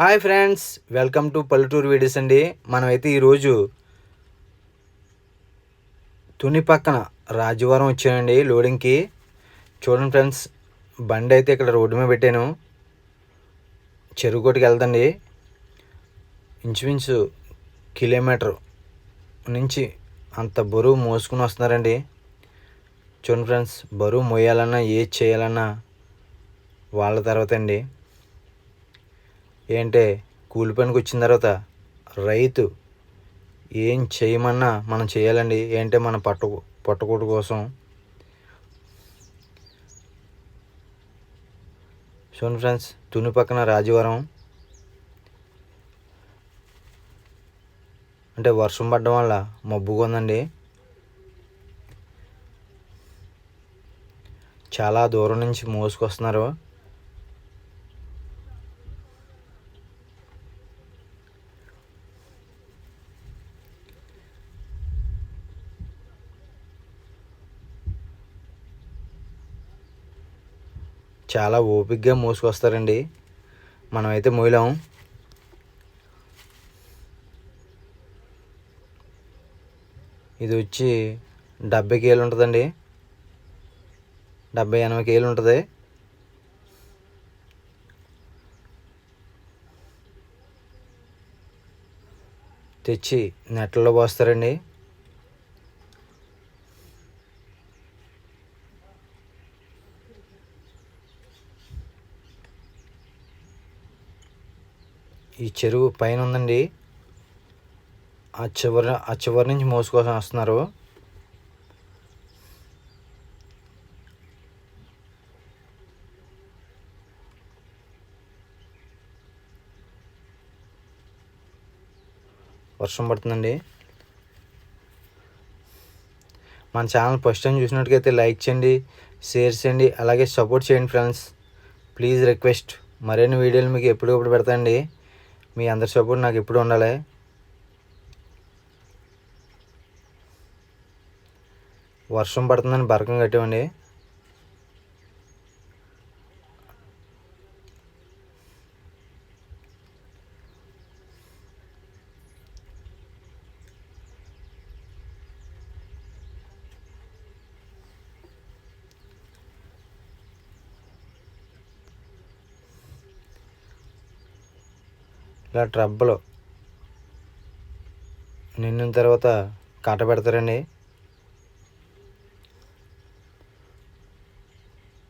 Hi friends welcome to పల్లెటూరు videos అండి. మనమైతే ఈరోజు తుని పక్కన రాజవరం వచ్చానండి లోడింగ్కి. చూడండి ఫ్రెండ్స్ బండి అయితే ఇక్కడ రోడ్డు మీద పెట్టాను. చెరువుకోటికి వెళ్తండి. ఇంచుమించు కిలోమీటర్ నుంచి అంత బరువు మోసుకుని వస్తున్నారండి. చూడండి ఫ్రెండ్స్ బరువు మోయాలన్నా ఏది చేయాలన్నా వాళ్ళ తర్వాత అండి ఏంటే కూలి పనికి వచ్చిన తర్వాత రైతు ఏం చేయమన్నా మనం చేయాలండి. ఏంటంటే మన పట్ట పట్టుకోటు కోసం. చూడండి ఫ్రెండ్స్ తుని పక్కన రాజవరం. అంటే వర్షం పడడం వల్ల మబ్బుగా ఉందండి. చాలా దూరం నుంచి మోసుకొస్తున్నారు. చాలా ఓపిగ్గా మోసుకొస్తారండి. మనమైతే మోయలేం. ఇది వచ్చి డెబ్బై కేలు ఉంటుందండి. డెబ్బై ఎనభై కేలు ఉంటుంది. తెచ్చి నెట్లలో పోస్తారండి. ఈ చెరువు పైన ఉందండి ఆ చివరి ఆ చివరి నుంచి మోసుకోసం వస్తున్నారు. వర్షం పడుతుందండి. మన ఛానల్ ఫస్ట్ టైం చూసినట్టుకైతే లైక్ చేయండి షేర్ చేయండి అలాగే సపోర్ట్ చేయండి ఫ్రెండ్స్. Please request. మరిన్ని వీడియోలు మీకు ఎప్పటికప్పుడు పెడతాండి మీ అందరి సపోర్ట్ నాకు ఎప్పుడు ఉండాలి? వర్షం పడుతుందని బరకం కట్టేవండి ఇలా ట్రబ్బలు నిండిన తర్వాత కాట పెడతారండి.